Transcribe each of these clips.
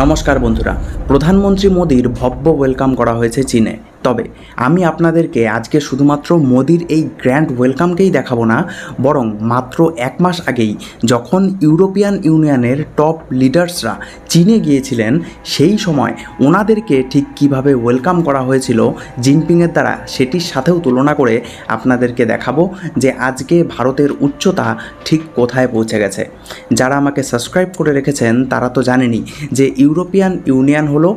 নমস্কার বন্ধুরা। প্রধানমন্ত্রী মোদীর ভব্য ওয়েলকাম করা হয়েছে চীনে। তবে আমি আপনাদেরকে আজকে শুধুমাত্র মোদির এই গ্র্যান্ড ওয়েলকামকেই দেখাবো না, বরং মাত্র এক মাস আগেই যখন ইউরোপিয়ান ইউনিয়নের টপ লিডার্সরা চীনে গিয়েছিলেন, সেই সময় ওনাদেরকে ঠিক কীভাবে ওয়েলকাম করা হয়েছিল জিনপিংয়ের দ্বারা সেটির সাথেও তুলনা করে আপনাদেরকে দেখাবো যে আজকে ভারতের উচ্চতা ঠিক কোথায় পৌঁছে গেছে। যারা আমাকে সাবস্ক্রাইব করে রেখেছেন, তারা তো জানেনই যে ইউরোপিয়ান ইউনিয়ন হলো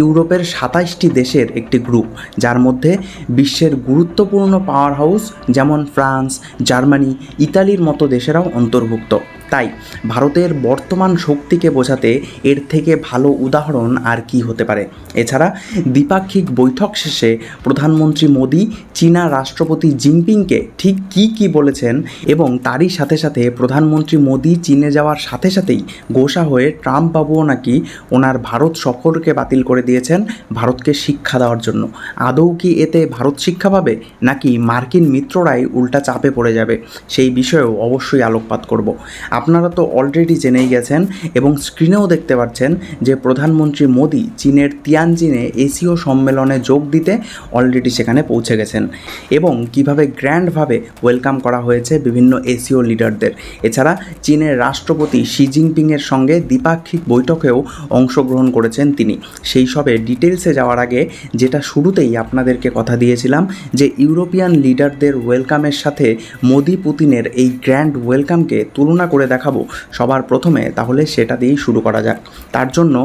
ইউরোপের সাতাইশটি দেশের একটি গ্রুপ যার মধ্যে বিশ্বের গুরুত্বপূর্ণ পাওয়ার হাউস যেমন ফ্রান্স জার্মানি ইতালির মতো দেশেরাও অন্তর্ভুক্ত। তাই ভারতের বর্তমান শক্তিকে বোঝাতে এর থেকে ভালো উদাহরণ আর কি হতে পারে? এছাড়া দ্বিপাক্ষিক বৈঠক শেষে প্রধানমন্ত্রী মোদি চীনা রাষ্ট্রপতি জিনপিংকে ঠিক কি কি বলেছেন এবং তারই সাথে সাথে প্রধানমন্ত্রী মোদি চীনে যাওয়ার সাথে সাথেই গোসা হয়ে ট্রাম্প বাবুও নাকি ওনার ভারত সফরকে বাতিল করে দিয়েছেন ভারতকে শিক্ষা দেওয়ার জন্য। আদৌ কি এতে ভারত শিক্ষা পাবে নাকি মার্কিন মিত্ররাই উল্টা চাপে পড়ে যাবে? সেই বিষয়েও অবশ্যই আলোকপাত করব। আপনারা তো অলরেডি জেনেই গেছেন এবং স্ক্রিনেও দেখতে পাচ্ছেন যে প্রধানমন্ত্রী মোদি চীনের তিয়ানজিনে এসিও সম্মেলনে যোগ দিতে অলরেডি সেখানে পৌঁছে গেছেন এবং কীভাবে গ্র্যান্ডভাবে ওয়েলকাম করা হয়েছে বিভিন্ন এসিও লিডারদের এছাড়া চীনের রাষ্ট্রপতি শি জিনপিংয়ের সঙ্গে দ্বিপাক্ষিক বৈঠকেও অংশগ্রহণ করেছেন তিনি। সেই সবে ডিটেলসে যাওয়ার আগে যেটা শুরুতেই আপনাদেরকে কথা দিয়েছিলাম যে ইউরোপিয়ান লিডারদের ওয়েলকামের সাথে মোদি পুতিনের এই গ্র্যান্ড ওয়েলকামকে তুলনা করে দেখাবো সবার প্রথমে, তাহলে সেটা দিয়েই শুরু করা যাক। তার জন্য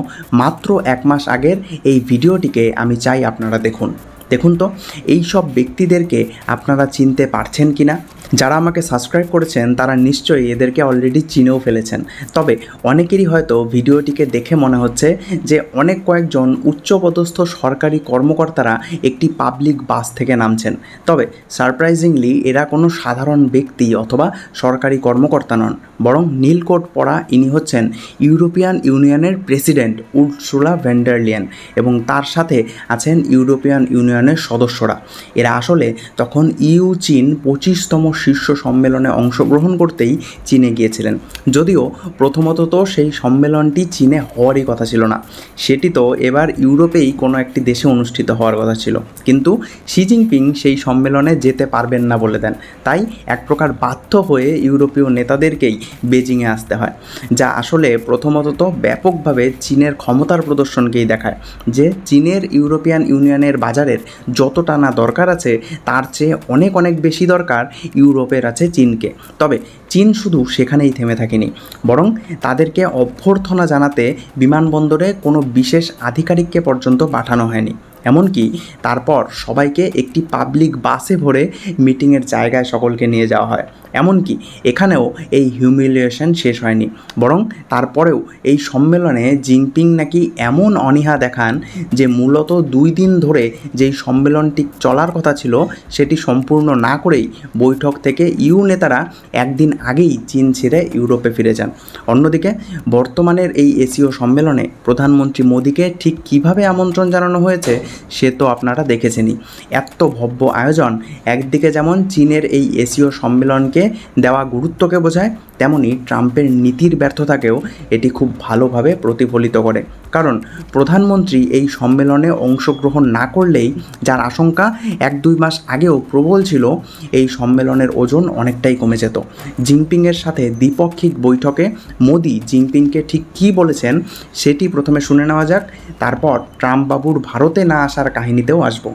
মাত্র এক মাস আগের এই ভিডিওটিকে আমি চাই আপনারা দেখুন। দেখুন তো, এই সব ব্যক্তিদেরকে আপনারা চিনতে পারছেন কি না যারা আমাকে সাবস্ক্রাইব করেছেন, তারা নিশ্চয়ই এদেরকে অলরেডি চিনেও ফেলেছেন। তবে অনেকেরই হয়তো ভিডিওটিকে দেখে মনে হচ্ছে যে অনেক কয়েকজন উচ্চপদস্থ সরকারি কর্মকর্তারা একটি পাবলিক বাস থেকে নামছেন। তবে সারপ্রাইজিংলি এরা কোনো সাধারণ ব্যক্তি অথবা সরকারি কর্মকর্তা নন, বরং নীলকোট পরা ইনি হচ্ছেন ইউরোপিয়ান ইউনিয়নের প্রেসিডেন্ট উর্সুলা ভ্যান্ডারলিয়ান এবং তার সাথে আছেন ইউরোপিয়ান ইউনিয়নের সদস্যরা। এরা আসলে তখন ইউ চীন পঁচিশতম শীর্ষ সম্মেলনে অংশগ্রহণ করতেই চীনে গিয়েছিলেন। যদিও প্রথমত তো সেই সম্মেলনটি চীনে হওয়ারই কথা ছিল না। সেটি তো এবার ইউরোপেই কোনো একটি দেশে অনুষ্ঠিত হওয়ার কথা ছিল। কিন্তু শি জিনপিং সেই সম্মেলনে যেতে পারবেন না বলে দেন। তাই এক প্রকার বাধ্য হয়ে ইউরোপীয় নেতাদেরকেই বেজিংয়ে আসতে হয়, যা আসলে প্রথমত তো ব্যাপকভাবে চীনের ক্ষমতার প্রদর্শনকেই দেখায় যে চীনের ইউরোপিয়ান ইউনিয়নের বাজারের যতটা না দরকার আছে, তার চেয়ে অনেক অনেক বেশি দরকার ইউরোপের আছে চীনকে। তবে চীন শুধু সেখানেই থেমে থাকেনি, বরং তাদেরকে অভ্যর্থনা জানাতে বিমানবন্দরে কোনো বিশেষ আধিকারিককে পর্যন্ত পাঠানো হয়নি। এমনকি তারপর সবাইকে একটি পাবলিক বাসে ভরে মিটিংয়ের জায়গায় সকলকে নিয়ে যাওয়া হয়। এমনকি এখানেও এই হিউমিলিয়েশন শেষ হয়নি। বরং তারপরেও এই সম্মেলনে জিনপিং নাকি এমন অনীহা দেখান যে মূলত দুই দিন ধরে যেই সম্মেলনটি চলার কথা ছিল, সেটি সম্পূর্ণ না করেই বৈঠক থেকে ইউ নেতারা একদিন আগেই চীন ছেড়ে ইউরোপে ফিরে যান। অন্যদিকে বর্তমানের এই এসিও সম্মেলনে প্রধানমন্ত্রী মোদীকে ঠিক কীভাবে আমন্ত্রণ জানানো হয়েছে সে তো আপনারা দেখেছেনই। এত ভব্য আয়োজন। একদিকে যেমন চীনের এই এশীয় সম্মেলনকে দেওয়া গুরুত্বকে বোঝায় তেমনি ট্রাম্পের নীতির ব্যর্থতাকেও এটি খুব ভালোভাবে প্রতিফলিত করে কারণ প্রধানমন্ত্রী এই সম্মেলনে অংশগ্রহণ না করলেই যার আশঙ্কা এক দুই মাস আগেও প্রবল ছিল এই সম্মেলনের ওজন অনেকটাই কমে যেত জিনপিংয়ের সাথে দ্বিপক্ষিক বৈঠকে মোদি জিনপিংকে ঠিক কী বলেছেন সেটি প্রথমে শুনে নেওয়া যাক তারপর ট্রাম্প বাবুর ভারতে না আসার কাহিনীতেও আসবো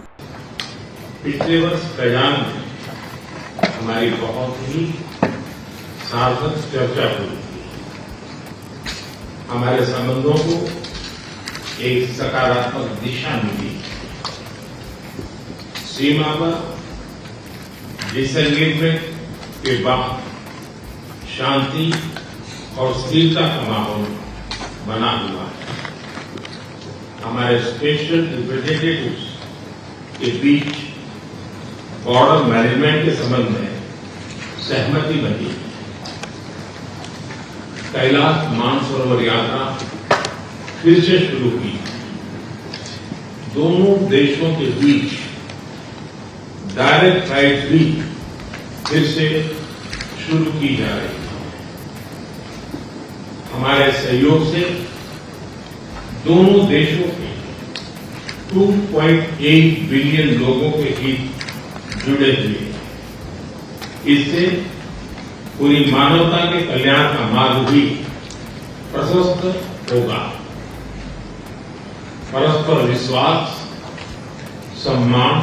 पिछले वर्ष कयान में हमारी बहुत ही सार्थक चर्चा हुई हमारे संबंधों को एक सकारात्मक दिशा मिली। सीमा पर डिसएंगेजमेंट के बाद शांति और स्थिरता का माहौल बना हुआ है। हमारे स्पेशल रिप्रेजेंटेटिव्स के बीच बॉर्डर मैनेजमेंट के संबंध में सहमति बनी। कैलाश मानसरोवर यात्रा फिर से शुरू की। दोनों देशों के बीच डायरेक्ट फ़्लाइट भी फिर से शुरू की जा रही है। हमारे सहयोग से दोनों देशों के 2.8 बिलियन लोगों के हित जुड़े हुए हैं। इससे पूरी मानवता के कल्याण का मार्ग भी प्रशस्त होगा। परस्पर विश्वास, सम्मान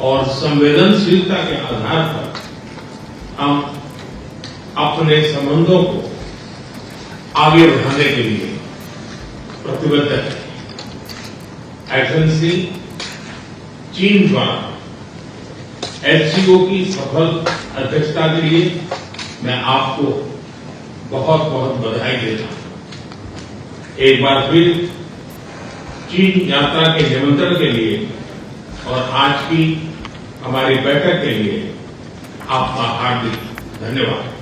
और संवेदनशीलता के आधार पर हम अपने संबंधों को आगे बढ़ाने के लिए प्रतिबद्ध है। एजेंसी चीन द्वारा एचसीओ की सफल अध्यक्षता के लिए मैं आपको बहुत बहुत बधाई देता हूँ। एक बार फिर चीन यात्रा के निमंत्रण के लिए और आज की हमारी बैठक के लिए आपका हार्दिक धन्यवाद।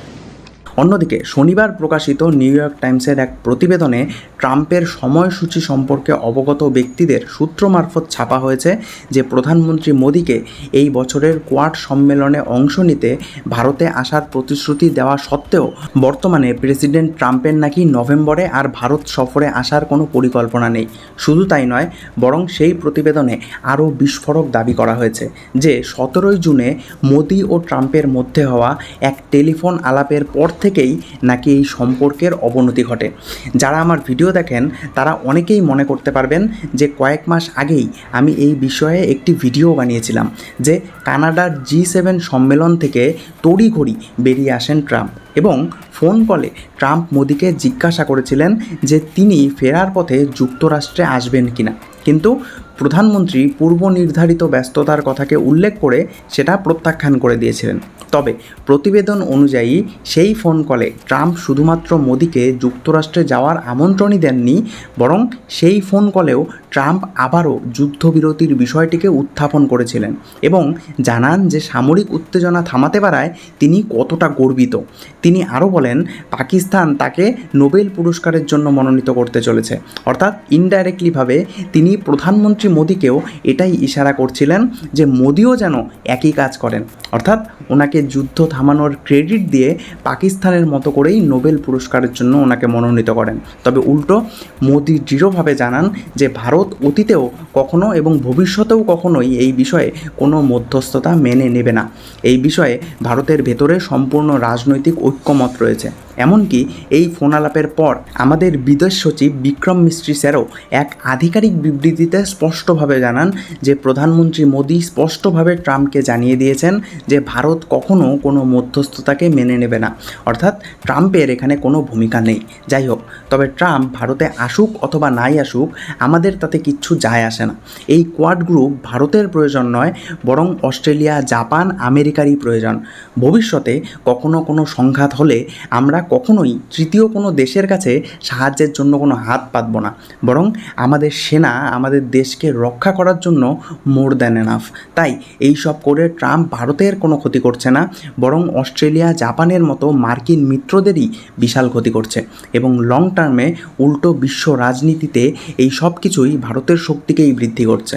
অন্যদিকে, শনিবার প্রকাশিত নিউ ইয়র্ক টাইমসের এক প্রতিবেদনে ট্রাম্পের সময়সূচি সম্পর্কে অবগত ব্যক্তিদের সূত্র মারফত ছাপা হয়েছে যে, প্রধানমন্ত্রী মোদীকে এই বছরের কোয়াড সম্মেলনে অংশ নিতে ভারতে আসার প্রতিশ্রুতি দেওয়া সত্ত্বেও বর্তমানে প্রেসিডেন্ট ট্রাম্পের নাকি নভেম্বরে আর ভারত সফরে আসার কোনো পরিকল্পনা নেই। শুধু তাই নয়, বরং সেই প্রতিবেদনে আরও বিস্ফোরক দাবি করা হয়েছে যে, সতেরোই জুনে মোদি ও ট্রাম্পের মধ্যে হওয়া এক টেলিফোন আলাপের পর থেকেই নাকি এই সম্পর্কের অবনতি ঘটে। যারা আমার ভিডিও দেখেন, তারা অনেকেই মনে করতে পারবেন যে কয়েক মাস আগেই আমি এই বিষয়ে একটি ভিডিও বানিয়েছিলাম যে কানাডার জি সেভেন সম্মেলন থেকে তড়িঘড়ি বেরিয়ে আসেন ট্রাম্প এবং ফোন কলে ট্রাম্প মোদিকে জিজ্ঞাসা করেছিলেন যে তিনি ফেরার পথে যুক্তরাষ্ট্রে আসবেন কিনা। কিন্তু প্রধানমন্ত্রী পূর্ব নির্ধারিত ব্যস্ততার কথাকে উল্লেখ করে সেটা প্রত্যাখ্যান করে দিয়েছিলেন। তবে প্রতিবেদন অনুযায়ী সেই ফোন কলে ট্রাম্প শুধুমাত্র মোদিকে যুক্তরাষ্ট্রে যাওয়ার আমন্ত্রণই দেননি, বরং সেই ফোন কলেও ট্রাম্প আবারও যুদ্ধবিরতির বিষয়টিকে উত্থাপন করেছিলেন এবং জানান যে সামরিক উত্তেজনা থামাতে পারায় তিনি কতটা গর্বিত। তিনি আরও বলেন, পাকিস্তান তাকে নোবেল পুরস্কারের জন্য মনোনীত করতে চলেছে। অর্থাৎ ইনডাইরেক্টলিভাবে তিনি প্রধানমন্ত্রী মোদীকেও এটাই ইশারা করছিলেন যে মোদিও যেন একই কাজ করেন। অর্থাৎ ওনাকে যুদ্ধ থামানোর ক্রেডিট দিয়ে পাকিস্তানের মতো করেই নোবেল পুরস্কারের জন্য ওনাকে মনোনীত করেন। তবে উল্টো মোদি দৃঢ়ভাবে জানান যে ভারত অতীতেও কখনো এবং ভবিষ্যতেও কখনোই এই বিষয়ে কোনো মধ্যস্থতা মেনে নেবে না। এই বিষয়ে ভারতের ভেতরে সম্পূর্ণ রাজনৈতিক ঐক্যমত রয়েছে। এমনকি এই ফোন আলাপের পর আমাদের বিদেশ সচিব বিক্রম মিস্ত্রি স্যারও এক আধিকারিক বিবৃতিতে স্পষ্টভাবে জানান যে প্রধানমন্ত্রী মোদী স্পষ্টভাবে ট্রাম্পকে জানিয়ে দিয়েছেন যে ভারত কখনও কোনো মধ্যস্থতাকে মেনে নেবে না। অর্থাৎ ট্রাম্পের এখানে কোনো ভূমিকা নেই। যাই হোক, তবে ট্রাম্প ভারতে আসুক অথবা নাই আসুক, আমাদের তাতে কিচ্ছু যায় আসে না। এই কোয়াড গ্রুপ ভারতের প্রয়োজন নয়, বরং অস্ট্রেলিয়া, জাপান, আমেরিকারই প্রয়োজন। ভবিষ্যতে কখনো কোনো সংঘাত হলে আমরা কখনোই তৃতীয় কোনো দেশের কাছে সাহায্যের জন্য কোনো হাত পাতব না। বরং আমাদের সেনা, আমাদের দেশকে রক্ষা করার জন্য মোর দ্যান এনাফ। তাই এই সব করে ট্রাম্প ভারতের কোনো ক্ষতি করছে না, বরং অস্ট্রেলিয়া, জাপানের মতো মার্কিন মিত্রদেরই বিশাল ক্ষতি করছে। এবং লং টার্মে উল্টো বিশ্ব রাজনীতিতে এই সব কিছুই ভারতের শক্তিকেই বৃদ্ধি করছে।